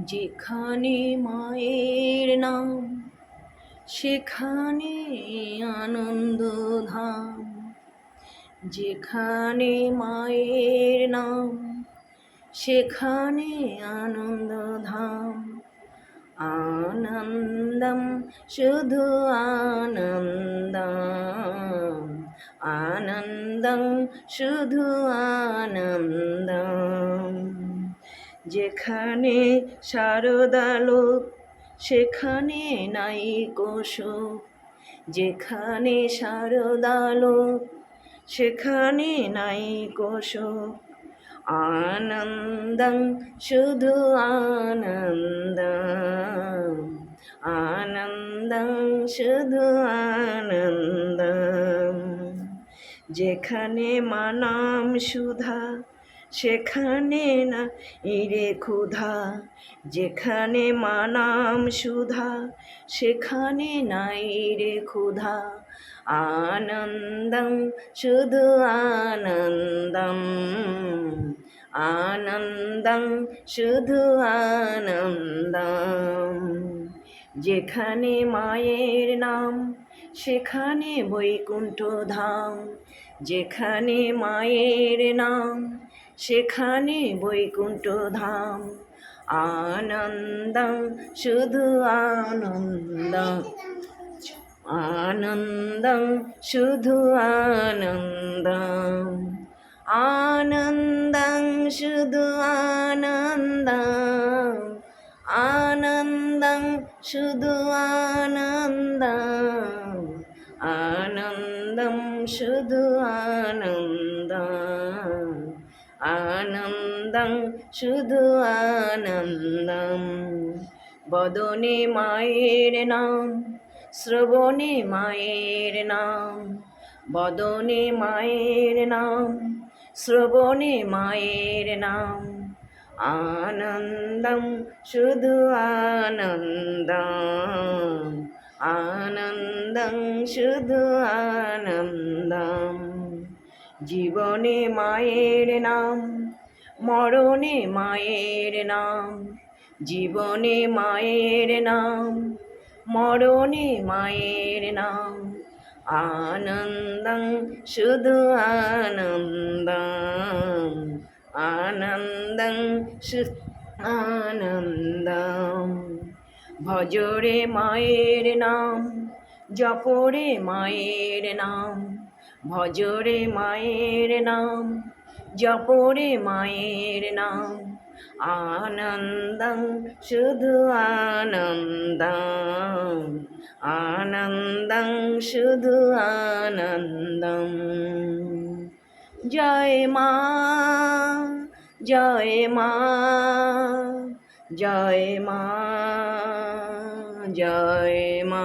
যেখানে মায়ের নাম, সেখানে আনন্দ ধাম। যেখানে মায়ের নাম, সেখানে আনন্দ ধাম। আনন্দম, শুধু আনন্দম। আনন্দম, শুধু আনন্দম যেখানে শারদালোক সেখানে নাই কোশোক যেখানে শারদালোক সেখানে নাই কোশোক আনন্দং, শুধু আনন্দম। আনন্দং, শুধু আনন্দম। যেখানে মানাম সুধা সেখানে না ইরে ক্ষুধা, যেখানে মানাম সুধা, সেখানে নাই রে ক্ষুধা। আনন্দম, শুধু আনন্দম আনন্দম, শুধু আনন্দম। যেখানে মায়ের নাম, সেখানে বৈকুণ্ঠ ধাম। যেখানে মায়ের নাম সেখানে বৈকুণ্ঠ ধাম। আনন্দম, শুধু আনন্দম। আনন্দম, শুধু আনন্দম। আনন্দং শুধু আনন্দম। আনন্দং শুধু আনন্দম। আনন্দম, শুধু আনন্দম। আনন্দং শুধু আনন্দম। বদনে মায়ের নাম, শ্রবণে মায়ের নাম। বদনে মায়ের নাম, শ্রবণে মায়ের নাম। আনন্দম, শুধু আনন্দম। আনন্দম, শুধু আনন্দম। জীবনে মায়ের নাম, মরণে মায়ের নাম, জীবনে মায়ের নাম, মরণে মায়ের নাম, আনন্দং শুধু আনন্দং শুধু আনন্দম। ভজরে মায়ের নাম, জপরে মায়ের নাম ভজরে মায়ের নাম, জপরে মায়ের নাম, আনন্দং শুধু আনন্দম, আনন্দং শুধু আনন্দম। জয় মা জয় মা জয় মা জয় মা।